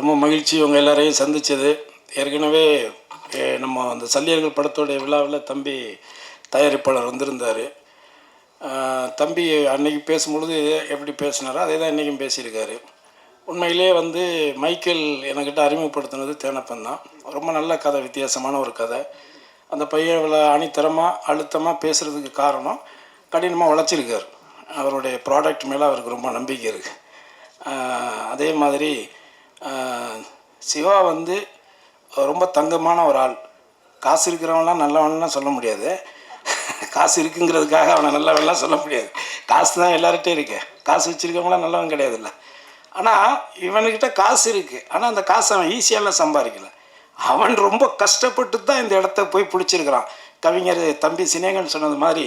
ரொம்ப மகிழ்ச்சி. இவங்க எல்லாரையும் சந்தித்தது ஏற்கனவே நம்ம அந்த சல்லியர்கள் படத்தோடைய விழாவில் தம்பி தயாரிப்பாளர் வந்திருந்தார். தம்பி அன்னைக்கு பேசும்பொழுது எப்படி பேசினாரோ அதே தான் இன்றைக்கும் பேசியிருக்காரு. உண்மையிலே வந்து மைக்கேல் என்கிட்ட அறிமுகப்படுத்தினது தேனப்பன் தான். ரொம்ப நல்ல கதை வித்தியாசமான ஒரு கதை. அந்த பையன் இவ்வளோ அணித்தரமாக அழுத்தமாக பேசுகிறதுக்கு காரணம் கடினமாக உழைச்சிருக்கார். அவருடைய ப்ராடக்ட் மேலே அவருக்கு ரொம்ப நம்பிக்கை இருக்குது அதே மாதிரி சிவா வந்து ரொம்ப தங்கமான ஒரு ஆள். காசு இருக்கிறவன்லாம் நல்லவன்லாம் சொல்ல முடியாது. காசு இருக்குங்கிறதுக்காக அவனை நல்லவன்லாம் சொல்ல முடியாது. காசு தான் எல்லார்கிட்டையும் இருக்கு. காசு வச்சுருக்கவங்களாம் நல்லவன் கிடையாதுல்ல. ஆனால் இவனுக்கிட்ட காசு இருக்குது ஆனால் அந்த காசை அவன் ஈஸியாலாம் சம்பாதிக்கல. அவன் ரொம்ப கஷ்டப்பட்டு தான் இந்த இடத்த போய் பிடிச்சிருக்கிறான். கவிஞர் தம்பி சினேகன் சொன்னது மாதிரி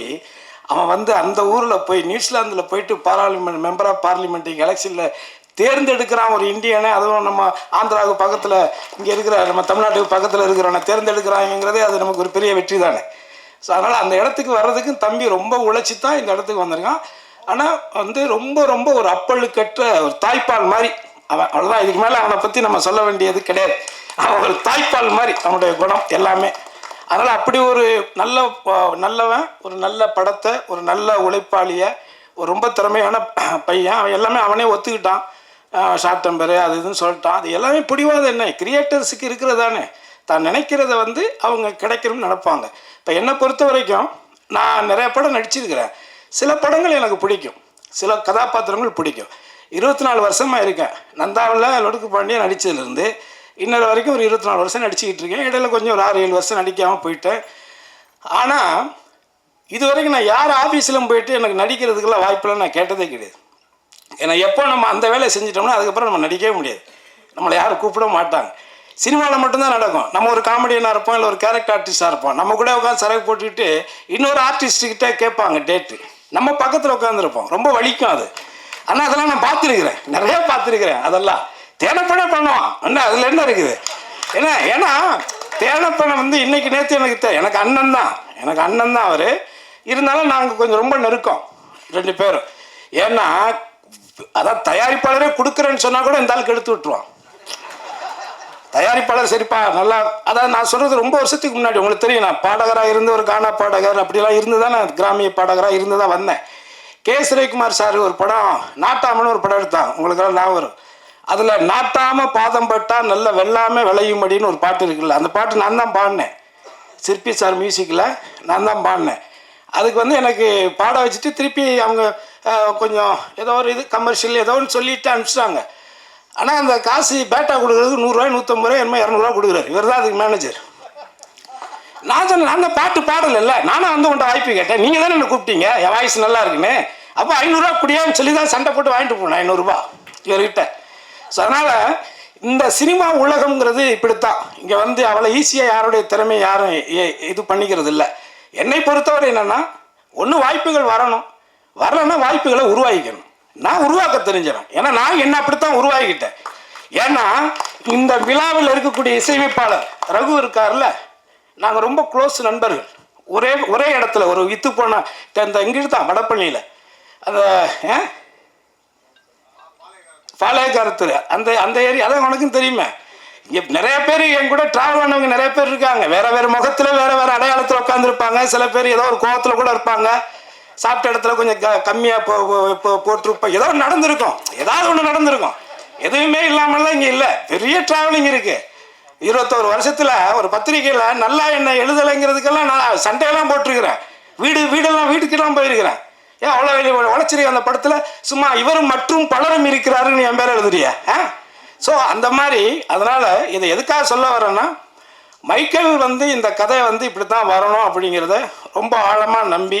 அவன் வந்து அந்த ஊரில் போய் நியூசிலாந்தில் போயிட்டு பாராளுமெண்ட் மெம்பர் ஆஃப் பார்லிமெண்ட் எலெக்ஷனில் தேர்ந்தெடுக்கிறான் ஒரு இந்தியனை அதுவும் நம்ம ஆந்திராவுக்கு பக்கத்தில் இங்கே இருக்கிற நம்ம தமிழ்நாட்டுக்கு பக்கத்தில் இருக்கிறவனை தேர்ந்தெடுக்கிறாங்கிறதே அது நமக்கு ஒரு பெரிய வெற்றி தானே. ஸோ அதனால் அந்த இடத்துக்கு வர்றதுக்கும் தம்பி ரொம்ப உழைச்சி தான் இந்த இடத்துக்கு வந்திருக்கான். ஆனால் வந்து ரொம்ப ரொம்ப ஒரு அப்பழுக்கற்ற ஒரு தாய்ப்பால் மாதிரி அவன் அவ்வளோதான் இதுக்கு மேலே அவனை பற்றி நம்ம சொல்ல வேண்டியது கிடையாது. அவன் ஒரு தாய்ப்பால் மாதிரி அவனுடைய குணம் எல்லாமே. அதனால் அப்படி ஒரு நல்ல நல்லவன் ஒரு நல்ல படத்தை ஒரு நல்ல உழைப்பாளியை ஒரு ரொம்ப திறமையான பையன் அவன் எல்லாமே அவனே ஒத்துக்கிட்டான். ஷார்ட் டெம்பரு அது இதுன்னு சொல்லிட்டான். அது எல்லாமே பிடிவாத என்ன? கிரியேட்டர்ஸுக்கு இருக்கிறதானே. தான் நினைக்கிறத வந்து அவங்க கிடைக்கணும்னு நினப்பாங்க. இப்போ என்னை பொறுத்த வரைக்கும் நான் நிறைய படம் நடிச்சிருக்கிறேன். சில படங்கள் எனக்கு பிடிக்கும். சில கதாபாத்திரங்கள் பிடிக்கும். இருபத்தி நாலு வருஷமாக இருக்கேன். நந்தாவில் லொடுக்கு பாண்டியா நடித்ததுலேருந்து இன்னொரு வரைக்கும் ஒரு இருபத்தி நாலு வருஷம் நடிச்சுக்கிட்டு இருக்கேன். இடையில கொஞ்சம் ஒரு ஆறு ஏழு வருஷம் நடிக்காமல் போயிட்டேன். ஆனால் இது வரைக்கும் நான் யார் ஆஃபீஸிலும் போயிட்டு எனக்கு நடிக்கிறதுக்கெல்லாம் வாய்ப்பெல்லாம் நான் கேட்டதே கிடையாது. ஏன்னா எப்போ நம்ம அந்த வேலையை செஞ்சிட்டோம்னா அதுக்கப்புறம் நம்ம நடிக்கவே முடியாது. நம்மளை யாரும் கூப்பிட மாட்டாங்க. சினிமாவில் மட்டும்தான் நடக்கும். நம்ம ஒரு காமெடியனாக இருப்போம் இல்லை ஒரு கேரக்டர் ஆர்டிஸ்டாக இருப்போம். நம்ம கூட உட்காந்து சிறகு போட்டுக்கிட்டு இன்னொரு ஆர்டிஸ்ட்டுக்கிட்ட கேட்பாங்க டேட்டு நம்ம பக்கத்தில் உட்காந்துருப்போம் ரொம்ப வலிக்கும் அது. ஆனால் அதெல்லாம் நான் பார்த்துருக்குறேன். நிறையா பார்த்துருக்குறேன் அதெல்லாம். தேனப்பட பண்ணுவான். என்ன அதில் என்ன இருக்குது? ஏன்னா ஏன்னா தேனப்பனை வந்து இன்னைக்கு நேற்று எனக்கு தெ- எனக்கு அண்ணன் தான். எனக்கு அண்ணன் தான் அவர். இருந்தாலும் நாங்கள் கொஞ்சம் ரொம்ப நெருக்கம். ரெண்டு பேரும். ஏன்னா அதான் தயாரிப்பாளரே கொடுக்குறேன்னு சொன்னால் கூட இந்த ஆளுக்கு எடுத்து விட்டுருவான். தயாரிப்பாளர் சரிப்பா நல்லா அதான் நான் சொல்கிறது ரொம்ப வருஷத்துக்கு முன்னாடி உங்களுக்கு தெரியும் நான் பாடகராக இருந்து ஒரு கானா பாடகர் அப்படிலாம் இருந்து தான் நான் கிராமிய பாடகராக இருந்து தான் வந்தேன். கே. சுரேகுமார் சார் ஒரு படம் நாட்டாமன்னு ஒரு படம் எடுத்தான் உங்களுக்கெல்லாம் ஞாபகம் வரும். அதில் நாட்டாம பாதம் பட்டால் நல்ல வெள்ளாமை விளையும்படின்னு ஒரு பாட்டு இருக்குல்ல அந்த பாட்டு நான் தான் பாடினேன். சிற்பி சார் மியூசிக்கில் நான் தான் பாடினேன். அதுக்கு வந்து எனக்கு பாட வச்சுட்டு திருப்பி அவங்க கொஞ்சம் ஏதோ ஒரு இது கமர்ஷியல் ஏதோ ஒன்று சொல்லிட்டு அனுப்பிச்சிட்டாங்க. ஆனால் அந்த காசு பேட்டா கொடுக்குறதுக்கு நூறுரூவா நூற்றம்பது ரூபா என்னமோ இரநூறுவா கொடுக்குறாரு. இவர் தான் அதுக்கு மேனேஜர் நான் சொன்னேன் நான் தான் பாட்டு பாடலைல்ல. நானும் வந்து உன்ட்ட வாய்ப்பு கேட்டேன். நீங்கள் தானே என்ன கூப்பிட்டீங்க? என் வாய்ஸ் நல்லா இருக்குன்னு. அப்போ ஐநூறுரூவா குடியான்னு சொல்லி தான் சண்டை போட்டு வாங்கிட்டு போனேன் ஐநூறுரூபா இவர்கிட்ட. ஸோ அதனால் இந்த சினிமா உலகம்ங்கிறது இப்படித்தான். இங்கே வந்து அவ்வளோ ஈஸியாக யாருடைய திறமை யாரும் இது பண்ணிக்கிறது இல்லை என்னை பொறுத்தவரை என்னென்னா ஒன்று வாய்ப்புகள் வரணும். வரலன்னா வாய்ப்புகளை உருவாக்கிக்கணும். நான் உருவாக்க தெரிஞ்சவன். ஏன்னா நான் என்ன அப்படித்தான் உருவாக்கிட்டேன் ஏன்னா இந்த விழாவில் இருக்கக்கூடிய இசையமைப்பாளர் ரகு இருக்கார்ல நாங்கள் ரொம்ப க்ளோஸ் நண்பர்கள். ஒரே ஒரே இடத்துல ஒரு வித்து போன இந்த இங்கிட்டு தான் வடப்பள்ளியில். அந்த ஆ? பாளையக்காரத்தூர் அந்த அந்த ஏரியா அதான் உனக்கும் தெரியுமே. இங்கே நிறைய பேர் என் கூட ட்ராவல் பண்ணவங்க நிறைய பேர் இருக்காங்க. வேற வேற முகத்தில் வேற வேற அடையாளத்தில் உட்காந்துருப்பாங்க சில பேர் ஏதோ ஒரு கோபத்தில் கூட இருப்பாங்க. சாப்பிட்ட இடத்துல கொஞ்சம் க கம்மியாக போ போட்டிருப்போம். ஏதோ ஒன்று நடந்திருக்கும். ஏதாவது ஒன்று நடந்திருக்கும். எதுவுமே இல்லாமல்லாம் இங்கே இல்லை. பெரிய ட்ராவலிங் இருக்குது இருபத்தோரு வருஷத்தில் ஒரு பத்திரிக்கையில் நல்லா என்ன எழுதலைங்கிறதுக்கெல்லாம் நான் சண்டையெல்லாம் போட்டிருக்கிறேன். வீடு வீடெல்லாம் வீட்டுக்கெல்லாம் போயிருக்கிறேன். ஏன் அவ்வளோ வெளியே உழைச்சிருக்க அந்த படத்தில் சும்மா இவரும் மற்றும் பலரும் இருக்கிறாருன்னு என் பேர் எழுதுறியா? ஆ? ஸோ அந்த மாதிரி அதனால் இதை எதுக்காக சொல்ல வரேன்னா மைக்கேல் வந்து இந்த கதை வந்து இப்படி தான் வரணும் அப்படிங்கிறத ரொம்ப ஆழமாக நம்பி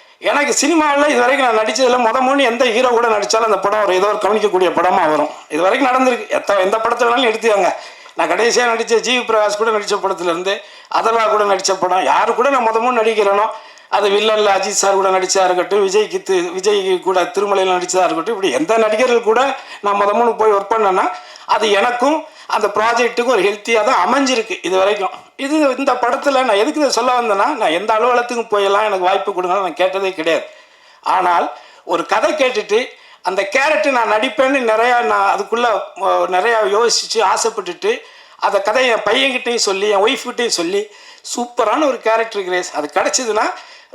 எனக்கு சினிமாவில் இது வரைக்கும் நான் நடித்ததில் முத மூணு எந்த ஹீரோ கூட நடித்தாலும் அந்த படம் ஒரு ஏதோ ஒரு கவனிக்கக்கூடிய படமாக வரும். இது வரைக்கும் நடந்திருக்கு. எத்த எந்த படத்தை வேணாலும் எடுத்துவாங்க நான் கடைசியாக நடித்த ஜிவி பிரகாஷ் கூட நடித்த படத்துலேருந்து அதர்வா கூட நடித்த படம் யார் கூட நான் முதமும் நடிக்கிறேனோ அது வில்லனில் அஜித் சார் கூட நடித்ததாக இருக்கட்டும் விஜய் கித்து விஜய் கூட திருமலையில் நடித்ததாக இருக்கட்டும் இப்படி எந்த நடிகர்கள் கூட நான் முத மூணு போய் ஒர்க் பண்ணேன்னா அது எனக்கும் அந்த ப்ராஜெக்ட்டுக்கும் ஒரு ஹெல்த்தியாக தான் அமைஞ்சிருக்கு இது வரைக்கும் இது இந்த படத்தில் நான் எதுக்கு இதை சொல்ல வந்தேன்னா நான் எந்த அலுவலகத்துக்கும் போயெல்லாம் எனக்கு வாய்ப்பு கொடுங்க நான் கேட்டதே கிடையாது. ஆனால் ஒரு கதை கேட்டுட்டு அந்த கேரக்டர் நான் நடிப்பேன்னு நிறையா நான் அதுக்குள்ளே நிறையா யோசித்து ஆசைப்பட்டுட்டு அந்த கதையை என் பையன்கிட்டையும் சொல்லி என் ஒய்ஃப்கிட்டையும் சொல்லி சூப்பரான ஒரு கேரக்டர் கிரேஸ். அது கிடச்சிதுன்னா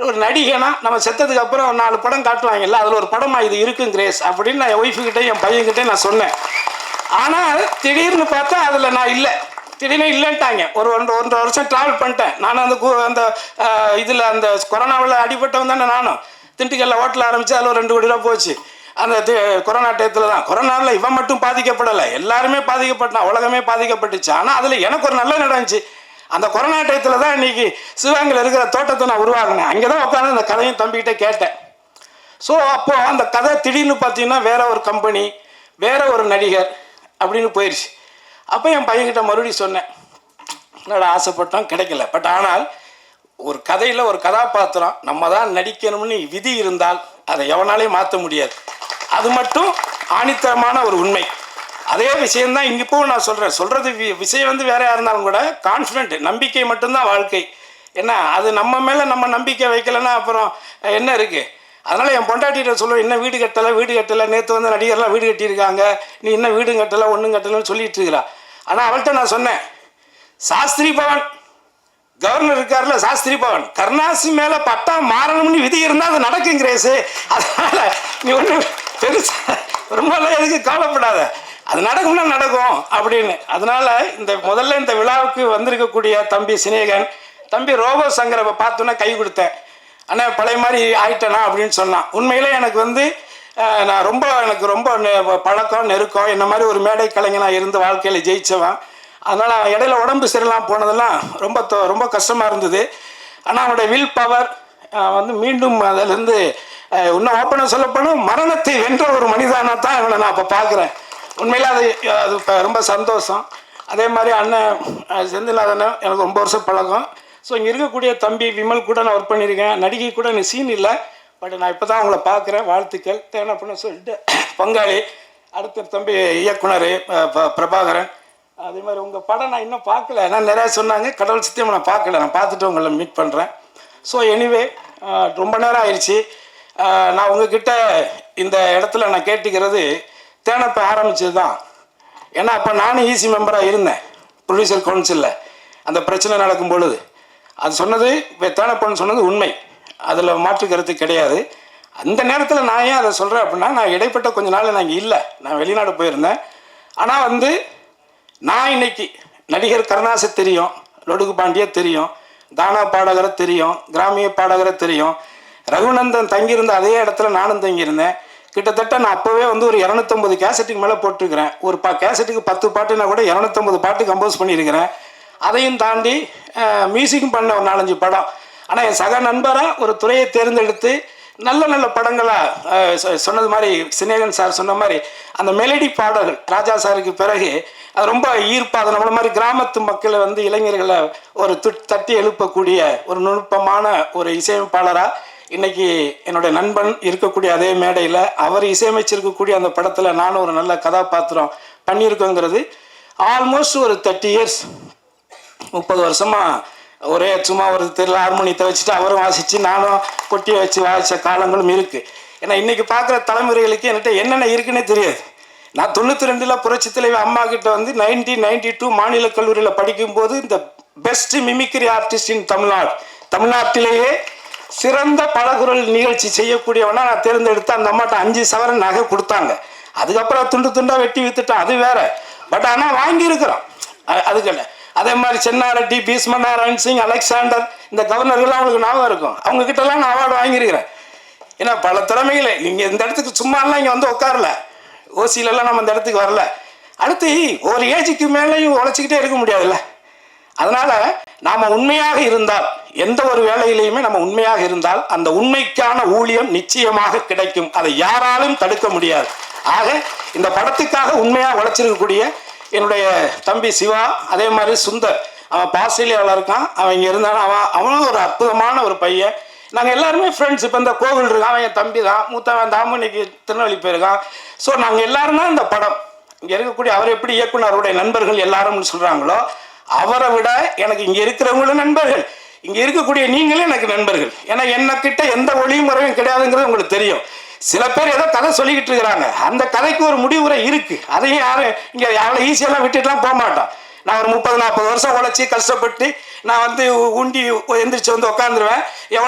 ஒரு நடிகனா நம்ம செத்ததுக்கு அப்புறம் நாலு படம் காட்டுவாங்கல்ல அதில் ஒரு படமா இது இருக்கும் கிரேஸ் அப்படின்னு நான் என் ஒய்ஃபுக்கிட்டே என் பையன்கிட்டே நான் சொன்னேன். ஆனால் திடீர்னு பார்த்தா அதில் நான் இல்லை. திடீர்னு இல்லைன்ட்டாங்க. ஒரு ஒன்று ஒன்றரை வருஷம் ட்ராவல் பண்ணிட்டேன். நானும் அந்த கு- அந்த இதில் அந்த கொரோனாவில் அடிபட்டவன் தானே நானும். திண்டுக்கல்ல ஹோட்டல் ஆரம்பித்து அதில் ஒரு ரெண்டு கோடி ரூபா போச்சு. அந்த தி- கொரோனா டயத்தில் தான். கொரோனாவில் இவன் மட்டும் பாதிக்கப்படலை. எல்லாருமே பாதிக்கப்பட்டான். உலகமே பாதிக்கப்பட்டுச்சு. ஆனால் அதில் எனக்கு ஒரு நல்ல நடந்துச்சு. அந்த கொரோனா டயத்தில் தான் இன்னைக்கு சிவகங்கையில் இருக்கிற தோட்டத்தை நான் உருவாகினேன் அங்கே தான் உட்காந்து அந்த கதையும் தம்பிக்கிட்ட கேட்டேன். ஸோ அப்போது அந்த கதை திடீர்னு பார்த்தீங்கன்னா வேற ஒரு கம்பெனி வேற ஒரு நடிகர் அப்படின்னு போயிடுச்சு அப்போ என் பையன்கிட்ட மறுபடியும் சொன்னேன். என்னடா ஆசைப்பட்டோம் கிடைக்கல. பட் ஆனால் ஒரு கதையில் ஒரு கதாபாத்திரம் நம்ம தான் நடிக்கணும்னு விதி இருந்தால் அதை எவனாலையும் மாற்ற முடியாது. அது மட்டும் ஆணித்தரமான ஒரு உண்மை. அதே விஷயம்தான் இங்கே இப்போ நான் சொல்கிறேன் சொல்கிறது விஷயம் வந்து வேறையாக இருந்தாலும் கூட கான்ஃபிடென்ட் நம்பிக்கை மட்டும்தான் வாழ்க்கை. என்ன? அது நம்ம மேலே நம்ம நம்பிக்கை வைக்கலைன்னா அப்புறம் என்ன இருக்குது அதனால் என் பொண்டாட்டிகிட்ட சொல்லுவேன் இன்னும் வீடு கட்டலை வீடு கட்டலை நேற்று வந்து நடிகர்லாம் வீடு கட்டியிருக்காங்க. நீ இன்னும் வீடு கட்டலை ஒன்றும் கட்டலைன்னு சொல்லிட்டு இருக்கிறா. ஆனால் அவள்கிட்ட நான் சொன்னேன் சாஸ்திரி பவன் கவர்னர் இருக்கார்ல சாஸ்திரி பவன் கருணாசி மேலே பட்டா மாறணும்னு விதி இருந்தால் அது நடக்கும் கிரேஸு அதனால் நீ ஒன்றும் பெருசாக ரொம்ப எதுக்கு கவலைப்படாத. அது நடக்கும்னா நடக்கும் அப்படின்னு. அதனால் இந்த முதல்ல இந்த விழாவுக்கு வந்திருக்கக்கூடிய தம்பி சினேகன் தம்பி ரோபோ சங்கரை பார்த்தோன்னே கை கொடுத்தேன். அண்ணா பழைய மாதிரி ஆயிட்டேனா அப்படின்னு சொன்னான். உண்மையிலே எனக்கு வந்து நான் ரொம்ப எனக்கு ரொம்ப பழக்கம் நெருக்கம் என்ன மாதிரி ஒரு மேடை கலைஞனாக இருந்து வாழ்க்கையில் ஜெயித்தவன் அதனால் இடையில உடம்பு சரியில்லாம போனதெல்லாம் ரொம்ப தொ- ரொம்ப கஷ்டமாக இருந்தது. ஆனால் அவனுடைய வில் பவர் வந்து மீண்டும் அதிலிருந்து இன்னும் ஓப்பனாக சொல்லப்போனால் மரணத்தை வென்ற ஒரு மனிதனாக தான் இவனை நான் இப்போ பார்க்குறேன். உண்மையில் அது அது இப்போ ரொம்ப சந்தோஷம். அதே மாதிரி அண்ணன் செந்தில் செந்தில்நாதன் எனக்கு ரொம்ப வருஷம் பழக்கம். ஸோ இங்கே இருக்கக்கூடிய தம்பி விமல் கூட நான் ஒர்க் பண்ணியிருக்கேன் நடிகை கூட எனக்கு சீன் இல்லை. பட் நான் இப்போ தான் அவங்கள பார்க்குறேன். வாழ்த்துக்கள். தேனப்பன்னு சொல்லிட்டு பங்காளி அடுத்த தம்பி இயக்குனர் ப- பிரபாகரன். அதே மாதிரி உங்கள் படம் நான் இன்னும் பார்க்கல. ஏன்னா நிறையா சொன்னாங்க. கடவுள் சத்தியம் நான் பார்க்கல. நான் பார்த்துட்டு உங்களை மீட் பண்ணுறேன் ஸோ எனிவே ரொம்ப நேரம் ஆயிடுச்சு. நான் உங்ககிட்ட இந்த இடத்துல நான் கேட்டுக்கிறது தேனப்ப ஆரம்பிச்சது தான் ஏன்னா அப்போ நானும் ஈசி மெம்பராக இருந்தேன். ப்ரொடியூசர் கவுன்சிலில் அந்த பிரச்சனை நடக்கும் பொழுது. அது சொன்னது இப்போ தேனப்பன் சொன்னது உண்மை. அதில் மாற்று கருத்து கிடையாது. அந்த நேரத்தில் நான் ஏன் அதை சொல்கிறேன் அப்படின்னா நான் இடைப்பட்ட கொஞ்ச நாள் நான் இங்கே இல்லை. நான் வெளிநாடு போயிருந்தேன். ஆனால் வந்து நான் இன்னைக்கு நடிகர் கருணாசை தெரியும் லொடுகு பாண்டிய தெரியும் தானா பாடகரை தெரியும் கிராமிய பாடகரை தெரியும். ரகுநந்தன் தங்கியிருந்த அதே இடத்துல நானும் தங்கியிருந்தேன். கிட்டத்தட்ட நான் அப்போவே வந்து ஒரு இரநூத்தம்பது கேசட்டுக்கு மேலே போட்டிருக்கிறேன். ஒரு பா கேசட்டுக்கு பத்து பாட்டுனா கூட இரநூத்தம்பது பாட்டு கம்போஸ் பண்ணியிருக்கிறேன். அதையும் தாண்டி மியூசிக்கும் பண்ண ஒரு நாலஞ்சு படம். ஆனால் என் சக நண்பராக ஒரு துறையை தேர்ந்தெடுத்து நல்ல நல்ல படங்களாக சொன்னது மாதிரி சினேகன் சார் சொன்ன மாதிரி அந்த மெலடி பாடல்கள் ராஜா சாருக்கு பிறகு அது ரொம்ப ஈர்ப்பாக அது நம்மள மாதிரி கிராமத்து மக்களை வந்து இளைஞர்களை ஒரு துட் தட்டி எழுப்பக்கூடிய ஒரு நுட்பமான ஒரு இசையமைப்பாளராக இன்னைக்கு என்னுடைய நண்பன் இருக்கக்கூடிய அதே மேடையில் அவர் இசையமைச்சிருக்கக்கூடிய அந்த படத்தில் நானும் ஒரு நல்ல கதாபாத்திரம் பண்ணியிருக்கோங்கிறது ஆல்மோஸ்ட் ஒரு தேர்ட்டி இயர்ஸ் முப்பது வருஷமா ஒரே சும்மா ஒரு திருவிழா ஹார்மோனியத்தை வச்சுட்டு அவரும் வாசித்து நானும் பொட்டியை வச்சு வாசித்த காலங்களும் இருக்குது ஏன்னா இன்றைக்கி பார்க்குற தலைமுறைகளுக்கு என்கிட்ட என்னென்ன இருக்குன்னே தெரியாது. நான் தொண்ணூற்றி ரெண்டில் புரட்சி தலைவி அம்மா கிட்ட வந்து நைன்டீன் நைன்டி டூ மாநில கல்லூரியில் படிக்கும்போது இந்த best mimicry artist in Tamil Nadu. தமிழ்நாட்டிலேயே சிறந்த பலகுரல் நிகழ்ச்சி செய்யக்கூடியவனா நான் தேர்ந்தெடுத்து அந்த அம்மாட்ட அஞ்சு சவரன் நகை கொடுத்தாங்க. அதுக்கப்புறம் துண்டு துண்டாக வெட்டி வித்துட்டேன். அது வேற. பட் ஆனால் வாங்கியிருக்கிறோம். அ- அதுக்கல்ல அதே மாதிரி சென்னாரெட்டி பீஸ்ம நாராயண் சிங் அலெக்சாண்டர் இந்த கவர்னர்கள்லாம் அவங்களுக்கு ஞாபகம் இருக்கும். அவங்கக்கிட்டலாம் நான் அவார்டு வாங்கியிருக்கிறேன். ஏன்னா பல திறமைகளை. நீங்கள் இந்த இடத்துக்கு சும்மாலாம் இங்கே வந்து உட்காரல. ஓசியிலலாம் நம்ம இந்த இடத்துக்கு வரல. அடுத்து ஒரு ஏஜுக்கு மேலேயும் உழைச்சிக்கிட்டே இருக்க முடியாதுல்ல. அதனால நாம உண்மையாக இருந்தால் எந்த ஒரு வேலையிலையுமே நம்ம உண்மையாக இருந்தால் அந்த உண்மைக்கான ஊழியம் நிச்சயமாக கிடைக்கும். அதை யாராலும் தடுக்க முடியாது. ஆக இந்த படத்துக்காக உண்மையாக உழைச்சிருக்கக்கூடிய என்னுடைய தம்பி சிவா அதே மாதிரி சுந்தர். அவன் பாசிலியாவில் இருக்கான். அவன் இங்கே இருந்தாலும் அவன் அவனும் ஒரு அற்புதமான ஒரு பையன். நாங்கள் எல்லாருமே ஃப்ரெண்ட்ஸ் இப்போ இந்த கோவில் இருக்கான் அவன் என் தம்பி தான். மூத்தவன் தாமனிக்கு திருநெல்வேலி போயிருக்கான். ஸோ நாங்கள் எல்லாரும் தான் இந்த படம் இங்கே இருக்கக்கூடிய அவர் எப்படி இயக்குனருடைய நண்பர்கள் எல்லாரும்னு சொல்கிறாங்களோ அவரை விட எனக்கு இங்கே இருக்கிறவங்களும் நண்பர்கள். இங்கே இருக்கக்கூடிய நீங்களும் எனக்கு நண்பர்கள். ஏன்னா என்னக்கிட்ட எந்த ஒளியும் முறையும் கிடையாதுங்கிறது உங்களுக்கு தெரியும். சில பேர் ஏதோ கதை சொல்லிக்கிட்டு இருக்கிறாங்க. அந்த கதைக்கு ஒரு முடிவுரை இருக்கு. அதையும் யாரும் இங்கே யாரும் ஈஸியெல்லாம் விட்டுட்டுலாம் போக மாட்டோம் நான் ஒரு முப்பது நாற்பது வருஷம் உழைச்சி கஷ்டப்பட்டு நான் வந்து உண்டி எந்திரிச்சு வந்து உட்காந்துருவேன்